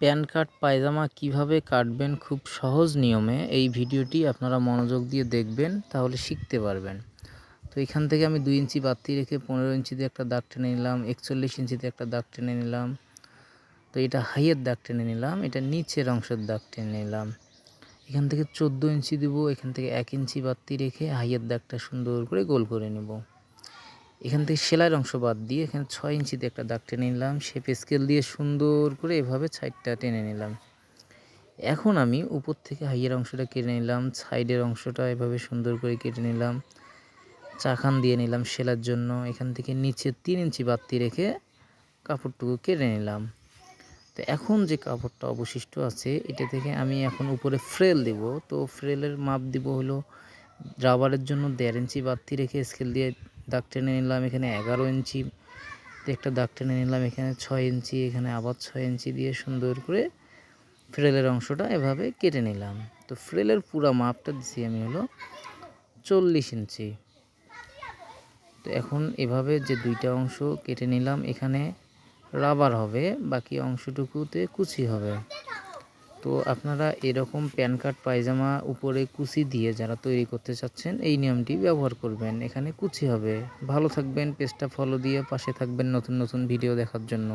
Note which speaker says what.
Speaker 1: Pan card, পায়জামা কীভাবে কাটবেন খুব সহজ নিয়মে এই ভিডিওটি আপনারা মনোযোগ দিয়ে দেখবেন, তাহলে শিখতে পারবেন। তো এখান থেকে আমি দুই ইঞ্চি বাতি রেখে পনেরো ইঞ্চিতে একটা দাগ টেনে নিলাম, একচল্লিশ ইঞ্চিতে একটা দাগ টেনে নিলাম। তো এটা হাইয়ের দাগ টেনে নিলাম, এটা নিচের অংশের দাগ টেনে নিলাম। এখান থেকে চোদ্দ ইঞ্চি দেবো, এখান থেকে এক ইঞ্চি বাতি রেখে হাইয়ের দাগটা সুন্দর করে গোল করে নেব। এখান থেকে সেলাইয়ের অংশ বাদ দিয়ে এখানে ছয় ইঞ্চিতে একটা দাগ টেনে নিলাম শেপ স্কেল দিয়ে সুন্দর করে এভাবে সাইডটা টেনে নিলাম। এখন আমি উপর থেকে হাইয়ের অংশটা কেটে নিলাম সাইডের অংশটা এভাবে সুন্দর করে কেটে নিলাম চাখান দিয়ে নিলাম সেলার জন্য। এখান থেকে নিচে তিন ইঞ্চি বাতি রেখে কাপড়টুকু কেটে নিলাম। তো এখন যে কাপড়টা অবশিষ্ট আছে, এটা থেকে আমি এখন উপরে ফ্রেল দেব। তো ফ্রেলের মাপ দিব হলো রাবারের জন্য দেড় ইঞ্চি বাতি রেখে স্কেল দিয়ে দাগ টেনে নিলাম এখানে এগারো ইঞ্চি। একটা দাগ টেনে নিলাম এখানে ছয় ইঞ্চি, এখানে আবার ছয় ইঞ্চি দিয়ে সুন্দর করে ফ্রেলের অংশটা এভাবে কেটে নিলাম। তো ফ্রেলের পুরো মাপটা দিছি আমি হলো চল্লিশ ইঞ্চি। তো এখন এভাবে যে দুইটা অংশ কেটে নিলাম, এখানে রাবার হবে, বাকি অংশটুকুতে কুচি হবে। তো আপনারা এরকম প্যান কার্ড, পায়জামা উপরে কুচি দিয়ে যারা তৈরি করতে চাচ্ছেন, এই নিয়মটি ব্যবহার করবেন। এখানে কুচি হবে। ভালো থাকবেন, পেজটা ফলো দিয়ে পাশে থাকবেন নতুন নতুন ভিডিও দেখার জন্য।